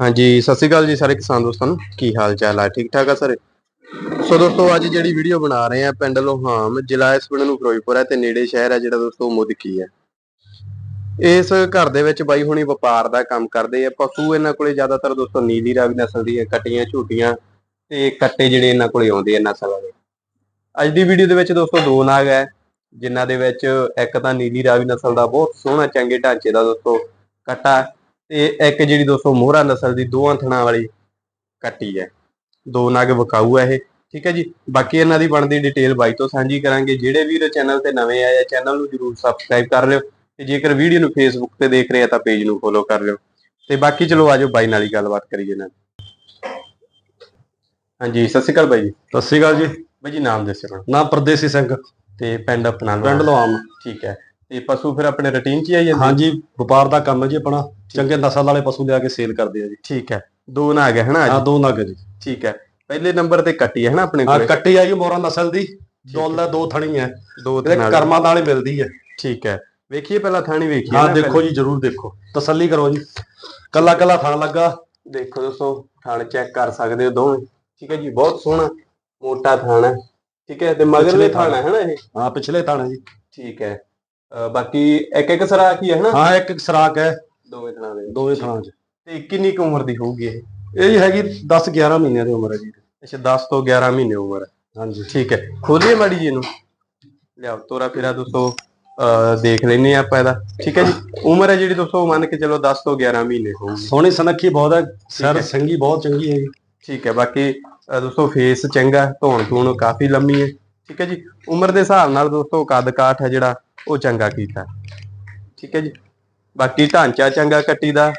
ਹਾਂਜੀ, ਸਤਿ ਸ਼੍ਰੀ ਅਕਾਲ ਜੀ ਸਾਰੇ ਕਿਸਾਨ ਦੋਸਤਾਂ ਨੂੰ। ਕੀ ਹਾਲ ਚਾਲ ਆ? ਠੀਕ ਠਾਕ ਆ ਸਾਰੇ? ਸੋ ਦੋਸਤੋ, ਅੱਜ ਜਿਹੜੀ ਵੀਡੀਓ ਬਣਾ ਰਹੇ ਆ ਪਿੰਡ ਲੋਹਾਮ, ਜ਼ਿਲ੍ਹਾ ਇਸ ਪਿੰਡ ਨੂੰ ਫਿਰੋਜ਼ਪੁਰ ਹੈ ਤੇ ਨੇੜੇ ਸ਼ਹਿਰ ਹੈ ਜਿਹੜਾ ਦੋਸਤੋ ਮੁਦਕੀ ਹੈ ਇਸ ਘਰ ਦੇ ਵਿੱਚ ਬਾਈ ਹੁਣੀ ਵਪਾਰ ਦਾ ਕੰਮ ਕਰਦੇ ਆ, ਪਸ਼ੂ ਇਹਨਾਂ ਕੋਲੇ ਜ਼ਿਆਦਾਤਰ ਦੋਸਤੋ ਨੀਲੀ ਰਾਵੀ ਨਸਲ ਦੀ ਹੈ ਕਟੀਆਂ ਝੂਟੀਆਂ ਤੇ ਕੱਟੇ ਜਿਹੜੇ ਇਹਨਾਂ ਕੋਲੇ ਆਉਂਦੇ ਆ ਨਸਲ ਦੇ ਅੱਜ ਦੀ ਵੀਡੀਓ ਦੇ ਵਿੱਚ ਦੋਸਤੋ ਦੋ ਨਾਗ ਹੈ ਜਿਨ੍ਹਾਂ ਦੇ ਵਿੱਚ ਇੱਕ ਤਾਂ ਨੀਲੀ ਰਾਵੀ ਨਸਲ ਦਾ ਬਹੁਤ ਸੋਹਣਾ ਚੰਗੇ ਢਾਂਚੇ ਦਾ ਦੋਸਤੋ ਕੱਟਾ ਤੇ ਇੱਕ ਜਿਹੜੀ ਦੋਸਤੋ ਮੋਹਰਾ ਨਸਲ ਦੀ ਦੋਹਾਂ ਥਣਾ ਵਾਲੀ ਕੱਟੀ ਹੈ। ਦੋ ਨਗ ਵਿਕਾਊ ਹੈ ਇਹ ਠੀਕ ਹੈ ਜੀ? ਬਾਕੀ ਇਹਨਾਂ ਦੀ ਬਣਦੀ ਡਿਟੇਲ ਬਾਈ ਤੋਂ ਸਾਂਝੀ ਕਰਾਂਗੇ। ਜਿਹੜੇ ਵੀਰ ਚੈਨਲ ਤੇ ਨਵੇਂ ਆਏ ਆ ਚੈਨਲ ਨੂੰ ਜਰੂਰ ਸਬਸਕ੍ਰਾਈਬ ਕਰ ਲਿਓ ਤੇ ਜੇਕਰ ਵੀਡੀਓ ਨੂੰ ਫੇਸਬੁੱਕ ਤੇ ਦੇਖ ਰਹੇ ਆ ਤਾਂ ਪੇਜ ਨੂੰ ਫੋਲੋ ਕਰ ਲਿਓ। ਤੇ ਬਾਕੀ ਚਲੋ ਆਜੋ ਬਾਈ ਨਾਲ ਹੀ ਗੱਲਬਾਤ ਕਰੀਏ ਨਾ ਹਾਂਜੀ ਸਤਿ ਸ਼੍ਰੀ ਅਕਾਲ ਬਾਈ ਜੀ। ਸਤਿ ਸ਼੍ਰੀ ਅਕਾਲ ਜੀ। ਬਾਈ ਜੀ ਨਾਮ ਦੱਸਿਓ। ਨਾਮ ਪਰਦੇਸੀ ਸਿੰਘ। ਤੇ ਪਿੰਡ ਆਪਣਾ ਪਿੰਡ ਲੋਆਮ ਠੀਕ ਹੈ। ਤੇ ਪਸ਼ੂ ਫਿਰ ਆਪਣੇ ਰੁਟੀਨ 'ਚ ਹੀ ਆਈ ਜਾਂਦੇ ਹਾਂਜੀ ਵਪਾਰ ਦਾ ਕੰਮ ਹੈ ਜੀ ਆਪਣਾ। ਚੰਗੇ ਨਸਲ ਵਾਲੇ ਪਸ਼ੂ ਲਿਆ ਕੇ ਸੇਲ ਕਰਦੇ ਆ ਜੀ। ਠੀਕ ਹੈ। ਦੋ ਨਾਗ ਹੈ ਹਨਾ ਹਾਂ ਦੋ ਨਗ ਜੀ। ਠੀਕ ਹੈ। ਪਹਿਲੇ ਨੰਬਰ ਤੇ ਕੱਟੀ ਹੈ ਹਨਾ ਆਪਣੇ ਹਾਂ ਕੋਲੇ? ਕੱਟੀ ਆਈ ਮੋਰਾ ਨਸਲ ਦੀ। ਹੈ। ਦੋ ਥਣੀ ਹੈ। ਦੋ ਨਾਲ ਕਰਮਾਂ ਨਾਲ ਹੀ ਮਿਲਦੀ ਹੈ। ਠੀਕ ਹੈ। ਵੇਖੀਏ ਪਹਿਲਾਂ ਥਾਣੀ ਵੇਖੀਏ ਹਾਂ ਨਾ ਦੇਖੋ ਜੀ ਜਰੂਰ ਦੇਖੋ। ਤਸੱਲੀ ਕਰੋ ਜੀ। ਕੱਲਾ ਕੱਲਾ ਥਣ ਲੱਗਾ। ਦੇਖੋ ਦੋਸਤੋ ਥਾਣ ਚੈੱਕ ਕਰ ਸਕਦੇ ਹੋ ਦੋਵੇਂ। ਠੀਕ ਹੈ ਜੀ ਬਹੁਤ ਸੋਹਣਾ ਮੋਟਾ ਥਾਣ ਹੈ। ਠੀਕ ਹੈ ਤੇ ਮਗਰਲੇ ਥਾਣ ਹੈ ਹਨਾ ਇਹ? ਹਾਂ ਪਿਛਲੇ ਥਣ ਹੈ ਜੀ। ਠੀਕ ਹੈ। ਅਹ ਬਾਕੀ ਇੱਕ ਇੱਕ ਸਰਾਖ ਹੀ ਹੈ ਹਨਾ? ਹਾਂ ਇੱਕ ਇੱਕ ਸਰਾਕ ਹੈ। ਦੋਵੇਂ ਥਾਣਾ ਦੇ ਦੋਵੇਂ ਥਣਾਂ 'ਚ। ਤੇ ਕਿੰਨੀ ਕੁ ਉਮਰ ਦੀ ਹੋਊਗੀ ਇਹ? ਇਹ ਜੀ ਹੈਗੀ 10 11 ਮਹੀਨਿਆਂ ਦੀ ਉਮਰ ਹੈ ਜੀ। ਅੱਛਾ 10 ਤੋਂ 11 ਮਹੀਨੇ ਉਮਰ ਹੈ। ਹਾਂਜੀ। ਠੀਕ ਹੈ। ਖੋਲੀਏ ਮਾੜੀ ਜੀ ਇਹਨੂੰ। ਲਿਆਓ ਤੋਰਾ ਫੇਰਾ ਦੋਸਤੋ ਅਹ ਦੇਖ ਲੈਨੇ ਆ ਆਪਾਂ ਇਹਦਾ। ਠੀਕ ਹੈ ਜੀ। ਉਮਰ ਹੈ ਜਿਹੜੀ ਦੋਸਤੋ ਮੰਨ ਕੇ ਚਲੋ 10 ਤੋਂ 11 ਮਹੀਨੇ ਹੋਊਗੀ। ਸੋਹਣੀ ਸਨੱਖੀ ਬਹੁਤ ਹੈ। ਹੈ। ਸਿਰ ਸੰਗੀ ਬਹੁਤ ਚੰਗੀ ਹੈ ਜੀ। ਠੀਕ ਹੈ ਬਾਕੀ ਅਹ ਦੋਸਤੋ ਫੇਸ ਚੰਗਾ ਧੌਣ ਧੂਣ ਕਾਫੀ ਲੰਮੀ ਹੈ। ਠੀਕ ਹੈ ਜੀ? ਉਮਰ ਦੇ ਹਿਸਾਬ ਨਾਲ ਦੋਸਤੋ ਕੱਦ ਕਾਠ ਹੈ ਜਿਹੜਾ, ਉਹ ਚੰਗਾ ਕੀਤਾ। ਠੀਕ ਹੈ ਜੀ? ਬਾਕੀ ਢਾਂਚਾ ਚੰਗਾ ਕੱਟੀ ਦਾ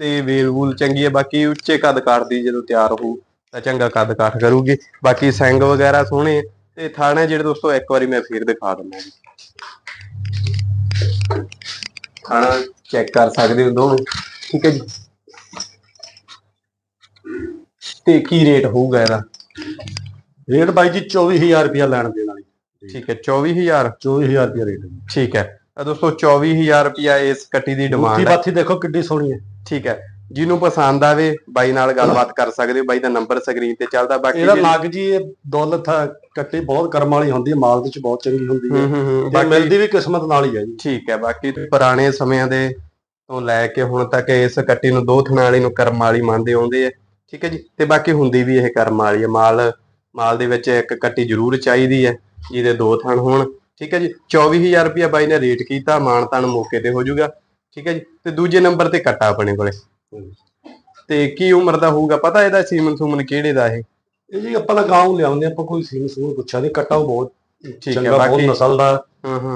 ਤੇ ਵੇਲ ਵੂਲ ਚੰਗੀ ਹੈ, ਬਾਕੀ ਉੱਚੇ ਕੱਦ ਕਾਠ ਦੀ ਜਦੋਂ ਤਿਆਰ ਹੋਊ, ਤਾਂ ਚੰਗਾ ਕੱਦ ਕਾਠ ਕਰੂਗੀ। ਬਾਕੀ ਸਿੰਗ ਵਗੈਰਾ ਸੋਹਣੇ ਤੇ ਥਾਣੇ ਜਿਹੜੇ ਦੋਸਤੋ, ਇੱਕ ਵਾਰੀ ਮੈਂ ਫੇਰ ਦਿਖਾ ਦਿੰਦਾ ਜੀ। ਖਾਣਾ ਚੈੱਕ ਕਰ ਸਕਦੇ ਹੋ ਦੋਵੇਂ ਠੀਕ ਹੈ ਜੀ? ਤੇ ਕੀ ਰੇਟ ਹੋਊਗਾ ਇਹਦਾ? ਰੇਟ ਬਾਈ ਜੀ 24000 ਰੁਪਇਆ ਲੈਣ ਦੇਣ ਵਾਲੀ। ਠੀਕ ਹੈ 24000 24000 ਰੁਪਇਆ ਰੇਟ ਹੈ ਜੀ। ਠੀਕ ਹੈ। ਤਾਂ ਦੋਸਤੋ 24000 ਰੁਪਿਆ ਇਸ ਕੱਟੀ ਦੀ ਡਿਮਾਂਡ ਹੈ। ਬਾਥੀ ਦੇਖੋ ਕਿੱਡੀ ਸੋਹਣੀ ਹੈ। ਠੀਕ ਹੈ। ਜਿਹਨੂੰ ਪਸੰਦ ਆਵੇ ਬਾਈ ਨਾਲ ਗੱਲਬਾਤ ਕਰ ਸਕਦੇ ਹੋ। ਬਾਈ ਦਾ ਨੰਬਰ ਸਕਰੀਨ ਤੇ ਚੱਲਦਾ ਬਾਕੀ ਇਹਦਾ ਜੇ- ਨਗ ਜੀ ਇਹ ਦੌਲਤ ਹੈ ਕੱਟੀ ਬਹੁਤ ਕਰਮ ਵਾਲੀ ਹੁੰਦੀ ਹੈ। ਮਾਲ ਦੇ ਚ ਬਹੁਤ ਚੰਗੀ ਹੁੰਦੀ ਹੈ। ਹੂੰ ਹੂੰ ਹੂੰ। ਤੇ ਬਾਕੀ ਮਿਲਦੀ ਵੀ ਕਿਸਮਤ ਨਾਲ ਹੀ ਹੈ ਜੀ। ਠੀਕ ਹੈ। ਬਾਕੀ ਪੁਰਾਣੇ ਸਮਿਆਂ ਦੇ ਤੋਂ ਲੈ ਕੇ ਹੁਣ ਤੱਕ ਇਸ ਕੱਟੀ ਨੂੰ ਦੋ ਥਣਾ ਵਾਲੀ ਨੂੰ ਕਰਮ ਵਾਲੀ ਮੰਨਦੇ ਆਉਂਦੇ ਆ। ਠੀਕ ਹੈ ਜੀ। ਤੇ ਬਾਕੀ ਹੁੰਦੀ ਵੀ ਇਹ ਕਰਮ ਵਾਲੀ ਹੈ। ਮਾਲ ਮਾਲ ਦੇ ਵਿੱਚ ਇੱਕ ਕੱਟੀ ਜ਼ਰੂਰ ਚਾਹੀਦੀ ਹੈ ਜਿਹਦੇ ਦੋ ਥਣ ਹੋਣ। ਠੀਕ ਹੈ ਜੀ? 24000 ਰੁਪਇਆ ਬਾਈ ਨੇ ਰੇਟ ਕੀਤਾ ਮਾਨ ਤਾਨ ਮੌਕੇ ਤੇ ਹੋ ਜਾਊਗਾ। ਠੀਕ ਹੈ ਜੀ? ਤੇ ਦੂਜੇ ਨੰਬਰ ਤੇ ਕੱਟਾ ਆਪਣੇ ਕੋਲੇ। ਤੇ ਕੀ ਉਮਰ ਦਾ ਹੋਊਗਾ? ਪਤਾ ਇਹਦਾ ਸੀਮਨ ਸੁਮਨ ਕਿਹੜੇ ਦਾ ਇਹ? ਇਹ ਜੀ ਆਪਾਂ ਤਾਂ ਗਾਉਂ ਲਿਆਉਂਦੇ ਆਪਾਂ ਕੋਈ ਸੀਨ ਸੂਨ ਪੁੱਛਿਆ ਨਹੀਂ ਕੱਟਾ ਉਹ ਬਹੁਤ ਠੀਕ ਹੈ ਚੰਗਾ ਬਹੁਤ ਨਸਲ ਦਾ।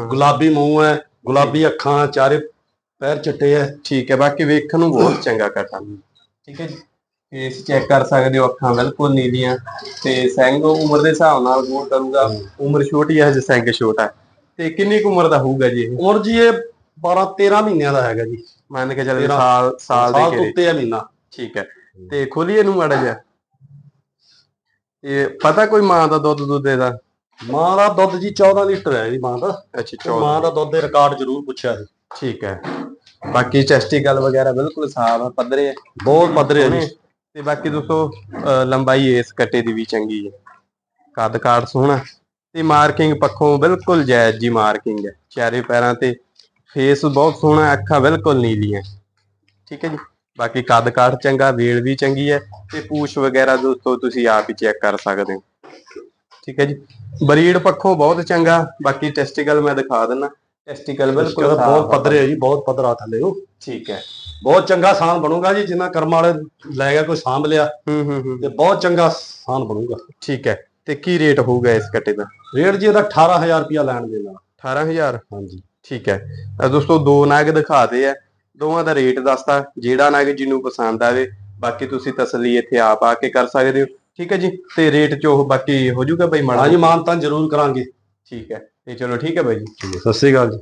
ਗੁਲਾਬੀ ਮੂੰਹ ਹੈ ਗੁਲਾਬੀ ਅੱਖਾਂ ਚਾਰੇ ਪੈਰ ਚਿੱਟੇ ਹੈ। ਠੀਕ ਹੈ ਬਾਕੀ ਵੇਖਣ ਨੂੰ ਬਹੁਤ ਚੰਗਾ ਕੱਟਾ। ਠੀਕ ਹੈ ਜੀ? ਫੇਸ ਚੈੱਕ ਕਰ ਸਕਦੇ ਹੋ ਅੱਖਾਂ ਬਿਲਕੁਲ ਨੀਲੀਆਂ ਤੇ ਸਿੰਘ ਉਮਰ ਦੇ ਹਿਸਾਬ ਨਾਲ ਗੋਲ ਕਰੂਗਾ। ਉਮਰ ਛੋਟੀ ਹੈ ਹਜੇ ਸਿੰਘ ਛੋਟਾ ਤੇ ਕਿੰਨੀ ਕੁ ਉਮਰ ਦਾ ਹੋਊਗਾ ਜੀ ਇਹ? ਉਮਰ ਜੀ ਇਹ 12 13 ਮਹੀਨਿਆਂ ਦਾ ਹੈਗਾ ਜੀ। ਮੰਨ ਕੇ ਤੇਰਾਂ- ਸਾਲ ਸਾਲ ਦੇ ਸਾਲ ਤੋਂ ਘੇਰੇ। ਉੱਤੇ ਹੈ ਮਹੀਨਾ। ਠੀਕ ਹੈ। ਤੇ ਖੋਲੀਏ ਨੂੰ ਮਾੜਾ ਜਿਹਾ। ਇਹ ਪਤਾ ਕੋਈ ਮਾਂ ਦਾ ਦੁੱਧ ਦੁੱਧ ਇਹਦਾ? ਮਾਂ ਦਾ ਦੁੱਧ ਜੀ 14 ਲੀਟਰ ਹੈ ਜੀ ਮਾਂ ਦਾ। ਅੱਛਾ ਤੇ ਮਾਂ ਦਾ ਦੁੱਧ ਦੇ ਰਿਕਾਰਡ ਜ਼ਰੂਰ ਪੁੱਛਿਆ ਸੀ। ਠੀਕ ਹੈ। ਬਾਕੀ ਚੈਸਟੀਕਲ ਵਗੈਰਾ ਬਿਲਕੁਲ ਸਾਫ਼ ਆ ਪੱਧਰੇ ਆ। ਬਹੁਤ ਪੱਧਰੇ ਹੈ ਜੀ। ਤੇ ਬਾਕੀ ਦੋਸਤੋ ਲੰਬਾਈ ਇਸ ਕੱਟੇ ਦੀ ਵੀ ਚੰਗੀ ਹੈ। ਕੱਦ ਕਾਠ ਸੋਹਣਾ ਤੇ ਮਾਰਕਿੰਗ ਪੱਖੋਂ ਬਿਲਕੁਲ ਜਾਇਜ਼ ਜੀ ਮਾਰਕਿੰਗ ਹੈ। ਚਾਰੇ ਪੈਰਾਂ ਤੇ ਫੇਸ ਬਹੁਤ ਸੋਹਣਾ ਅੱਖਾਂ ਬਿਲਕੁਲ ਨੀਲੀਆਂ ਠੀਕ ਹੈ ਜੀ? ਬਾਕੀ ਕੱਦ ਕਾਠ ਚੰਗਾ, ਵੇਲ ਵੀ ਚੰਗੀ ਹੈ ਤੇ ਪੂਛ ਵਗੈਰਾ ਦੋਸਤੋ, ਤੁਸੀਂ ਆਪ ਹੀ ਚੈੱਕ ਕਰ ਸਕਦੇ ਹੋ। ਠੀਕ ਹੈ ਜੀ? ਬਰੀਡ ਪੱਖੋਂ ਬਹੁਤ ਚੰਗਾ, ਬਾਕੀ ਟੈਸਟੀਕਲ ਮੈਂ ਦਿਖਾ ਦਿੰਦਾ। ਟੈਸਟੀਕਲ ਬਿਲਕੁਲ ਬਹੁਤ ਸਾਫ਼ ਆ। ਪੱਧਰੇ ਹੈ ਜੀ ਬਹੁਤ ਪੱਧਰਾ ਥੱਲੇ ਉਹ। ਠੀਕ ਹੈ। ਬਹੁਤ ਚੰਗਾ ਸਾਨ ਬਣੂਗਾ ਜੀ ਜਿੰਨਾ ਕਰਮ ਵਾਲੇ ਲੈ ਗਿਆ ਕੋਈ ਸਾਂਭ ਲਿਆ। ਹੂੰ ਹੂੰ ਹੂੰ। ਤੇ ਬਹੁਤ ਚੰਗਾ ਸਾਨ ਬਣੂਗਾ। ਠੀਕ ਹੈ। ਤੇ ਕੀ ਰੇਟ ਹੋਊਗਾ ਇਸ ਕੱਟੇ ਦਾ? ਰੇਟ ਜੀ ਇਹਦਾ 18000 ਰੁਪਇਆ ਲੈਣ ਦੇ ਨਾਲ। 18000 ਹਾਂਜੀ। ਠੀਕ ਹੈ। ਤਾਂ ਦੋਸਤੋ ਦੋ ਨਾਗ ਦਿਖਾਦੇ ਆ। ਦੋਵਾਂ ਦਾ ਰੇਟ ਦੱਸਤਾ। ਜਿਹੜਾ ਨਾਗ ਜਿਹਨੂੰ ਪਸੰਦ ਆਵੇ ਬਾਕੀ ਤੁਸੀਂ ਤਸੱਲੀ ਇੱਥੇ ਆਪ ਆ ਕੇ ਕਰ ਸਕਦੇ ਹੋ। ਠੀਕ ਹੈ ਜੀ। ਤੇ ਰੇਟ ਚ ਉਹ ਬਾਕੀ ਹੋ ਜਾਊਗਾ ਬਾਈ ਮਾੜਾ ਹਾਂਜੀ ਮਾਨ ਤਾਂ ਜ਼ਰੂਰ ਕਰਾਂਗੇ। ਠੀਕ ਹੈ ਤੇ ਚਲੋ ਠੀਕ ਹੈ ਬਾਈ ਜੀ। ਠੀਕ ਹੈ ਸਤਿ ਸ੍ਰੀ ਅਕਾਲ ਜੀ।